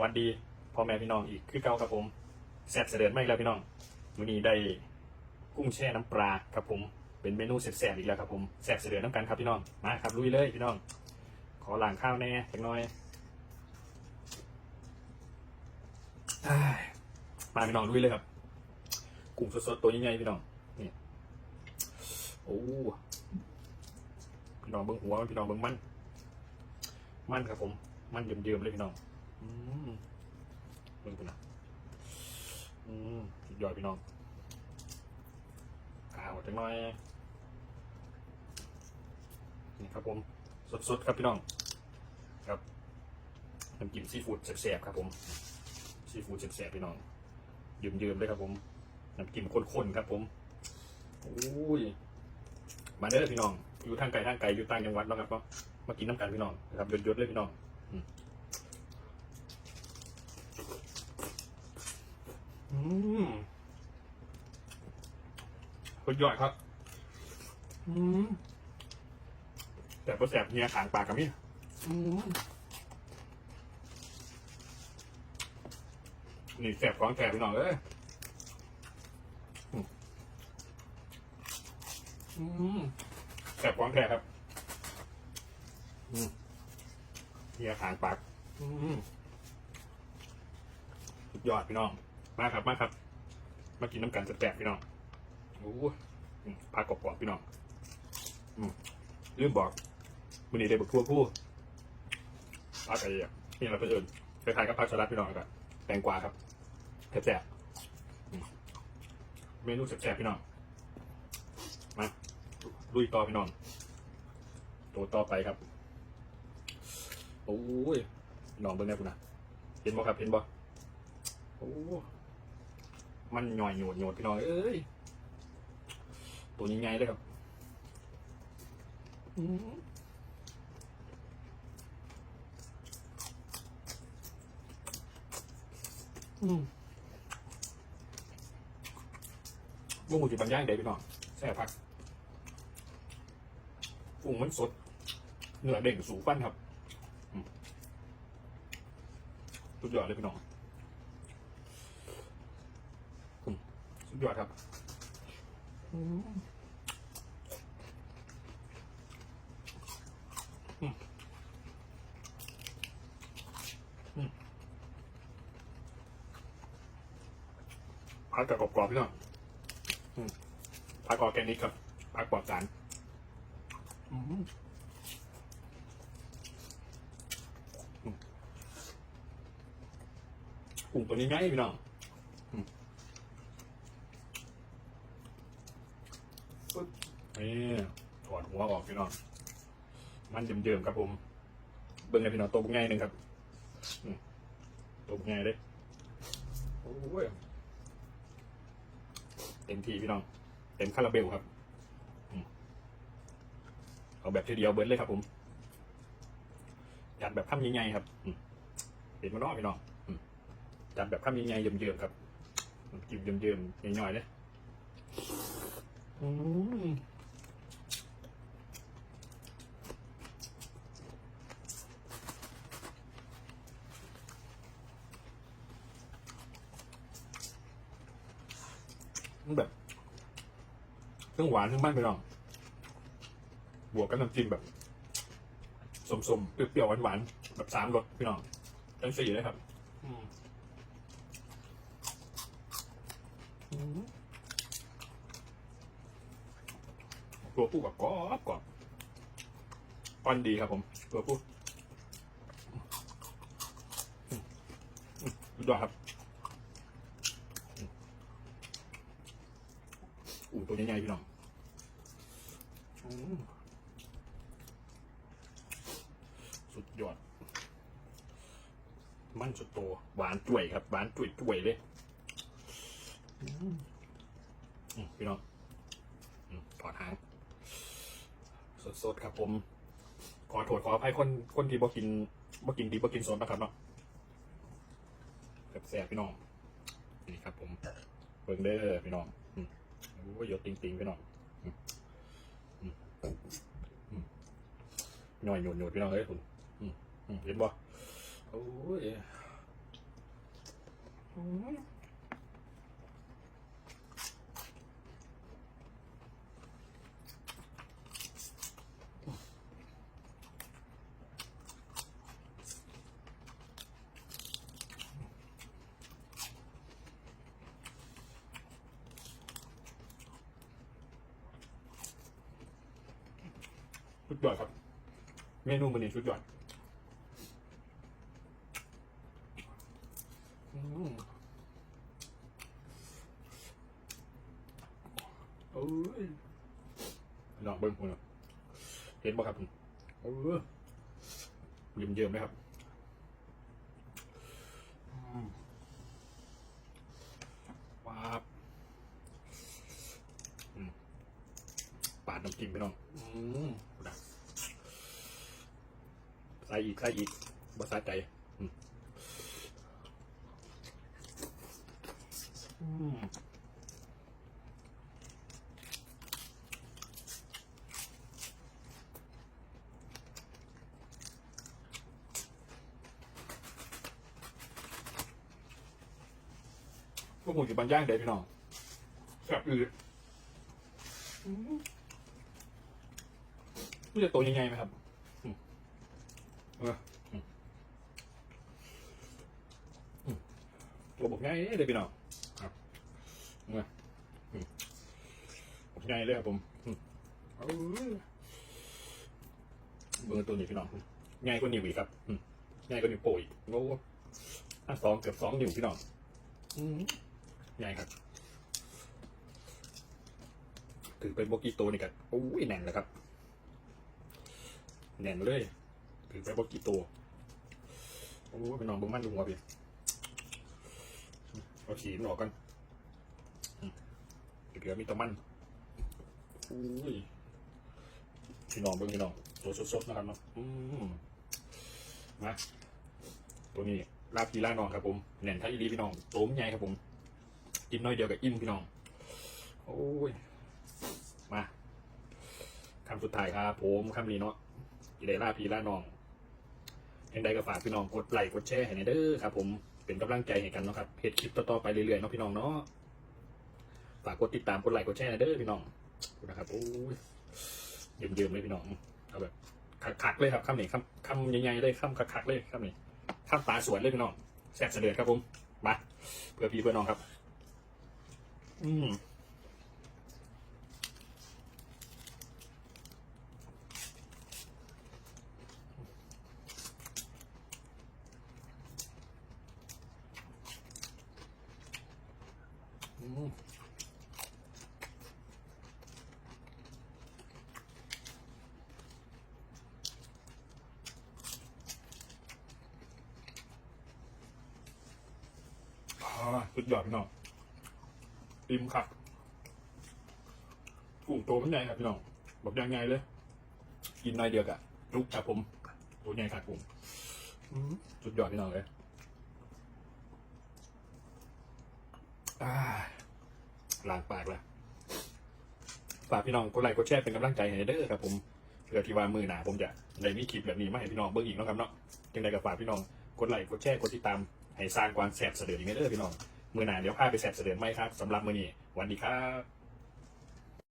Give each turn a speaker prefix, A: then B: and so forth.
A: วัสดีพ่อแม่พี่น้องอีกคือเก่าครับผมแซ่บเสด็จไม่แล้วพี่น้องวันนี้ได้กุ้งแช่น้ำปลาครับผมเป็นเมนูแซ่บๆอีกแล้วครับผมแซ่บเสด็จน้ำกันครับพี่น้องมาครับลุยเลยพี่น้อง ขอล้างข้าวแน่สักน่อยมาพี่น้องลุยเลยครับ กุ้งสดๆตัวใหญ่ๆพี่น้องนี่โอ้พี่น้องเบิ้งหัวมันพี่น้องเบิ้งมัน มันครับผม มันเยิ้มๆเลยพี่น้อง มเบิ่งคุณนะอืมสุดยอดพี่น้องกาวจังหน่อยนี่ครับผมสดๆครับพี่น้อง ครับน้ำจิ้มซีฟู้ดแซ่บๆครับผมซีฟู้ดแซ่บๆพี่น้องยิ้มๆเลยครับผมน้ำจิ้มข้นๆครับผมโอ้ยมาเด้อพี่น้อง อยู่ทางไกลทางไกลอยู่ต่างจังหวัดเนาะครับเนาะมากินน้ำกันพี่น้องนะครับยศๆเลยพี่น้อง อืมสุดยอดครับ อืมแต่พอแสบเฮียขางปากกับนี่อืมนี่แสบของแสบไปหน่อยเอ้ยอืมแสบของแสบครับอืมเฮียขางปากอืมยอดพี่น้อง มาครับมาครับ มากินน้ำกันแสบๆพี่น้องโอ้ยอืมผักกรอบๆพี่น้องอืมลืมบอกวันนี้ได้บักทั่วผู้ผักไอ้อะนี่เราเพิ่นคล้ายๆกับผักสลัดพี่น้องครับแตงกวาครับแสบๆอืมเมนูแสบๆพี่น้องมาลุยต่อพี่น้องตัวต่อไปครับโอ้ยพี่น้องเบิ่งแน่คุณนะเห็นบ่ครับเห็นบ่โอ้ มันหน่อยโหนโหนพี่น้องเอ้ยตัวนี้ไงเลยครับอืมอืมบุ้งหูจิบรรยายเด็พี่น้องแซ่บพักกุ้งมันสดเนื้อเด้งสูฟันครับสุดยอดเลยพี่น้อง สุด ยอดครับผักกับกรอบๆพี่น้องผักออร์แกนิกครับผักปลอดสารอืมอืมกุ้งตัวนี้ง่ายพี่น้อง นี่ถอดหัวออกพี่น้องมันเยิมๆครับผม เบิ้งเลยพี่น้องตัวบุกง่ายหนึ่งครับอืมตัวบุกง่ายเลยโอ้ยเต็มที่พี่น้อง เต็มคาราเบลครับเอาแบบทีเดียวเบิร์ดเลยครับผมจัดแบบข้ามใหญ่ๆครับเห็นมันเนอกพี่น้องจัดแบบข้ามใหญ่ๆเยิมๆครับจิ้มเยิมๆย่อยๆเลยอืม มันแบบเครื่องหวานเครื่องมันไปน้องบวกกับน้ำจิ้มแบบสมๆเปรี้ยวๆหวานๆแบบสามรสพี่น้องทั้งสี่เลยครับอืมอืมตัวผู้กับกรอบกรอบก้อนดีครับผม ตัวผู้อืมอืมสุดยอดครับ อูตัวใหญ่ๆพี่น้องสุดยอด มันสุดโต หวานจ่วยครับ หวานจ่วยจ่วยๆเลยพี่น้องถอดหาง สดๆครับผม ขอโทษขออภัยคนคนที่บ่กินบ่กินดีบ่กินสดนะครับเนาะแสบๆพี่น้อง นี่ครับผม เบิ่งเด้อพี่น้อง ก็หยดติงๆไปหน่อยหน่อยหยดหยดไปหน่อยเฮ้ยคุณเห็นบ่โอ้ย ยอดครับ เมนูมันนี่สุดยอดอืมโอ้ยลองเบิ้งคุณเห็นบ่ครับเออเยิ้มเยิ้มๆไหมครับอืมว้าบอืมปาดน้ำจิ้มไปน้องอืมนะใส่อีกใส่อีกบ่สะใจอืมอืมพวกหมูอยู่บานย่างเด็ดพี่น้องแซ่บอืดรู้จะโตยังไงไหมครับอืมเอออืมอืม ตัวบอกง่ายเลยพี่น้องครับมาอืมบอกง่ายเลยครับผมอืมเอเบอร์ตัวนี้พี่น้องง่ายกว่านิวอีกครับง่ายกว่านิวโป้อีกโอ้อะสองเกือบสองนิวพี่น้องอืมใหญ่ครับถือเป็นโบกี้โตนี่กันโอ้ยแน่นเลยครับ แน่นเลย ถือเป็นโบกี้โตโอ้ยเป็นน้องบิ้งมันดูหัวพี่เอาขีนออกกันอืมเหลือมีตะมันโอ้ยพี่น้องเบิ้งพี่น้องตัวสดๆนะครับเนาะมาตัวนี้ลาบกีฬาน้องครับผมแหน่นไทยอีรีพี่น้องโต้มใหญ่ครับผมกินน้อยเดียวกับอิ่มพี่น้องโอ้ยมาคำสุดท้ายครับผมคำนี้เนาะกีได้ลาพีลาน้อง ยังใดก็ฝากพี่น้องกดไลค์กดแชร์ให้ในเด้อครับผมเป็นกำลังใจให้กันเนาะครับเพจคลิปต่อๆไปเรื่อยๆเนาะพี่น้องเนาะฝากกดติดตามกดไลค์กดแชร์ให้เด้อพี่น้องนะครับโอ้ยเยิ้มๆเลยพี่น้องเอาแบบคักๆเลยครับคำนี้คำคำใหญ่ๆเลยคำคักๆเลยคำนี้ข้ามตาสวยเลยพี่น้องแซ่บเสด็จครับผมมาเพื่อพี่เพื่อน้องครับ อืม สุดยอดพี่น้องติมครับกุ้งโตมันใหญ่ครับพี่น้องแบอกยังไงเลย กินน้อยเดียวกะลุกครับผมตัวใหญ่ครับผมอืมสุดยอดพี่น้องเลย หล้างปากละฝากพี่น้องกดไลค์กดแชร์เป็นกำลังใจให้เด้อครับผมเพื่อที่ว่ามือหนาผมจะได้มีคลิปแบบนี้มาให้พี่น้องเบิ่งอีกเนาะครับเนาะยังไงก็ฝากพี่น้องกดไลค์กดแชร์กดติดตามให้สร้างความแสบเสดือดอีกเด้อพี่น้องมือหนาเดี๋ยวพาไปแสบเสดือดไหมครับสำหรับมือนี้วันดีครับ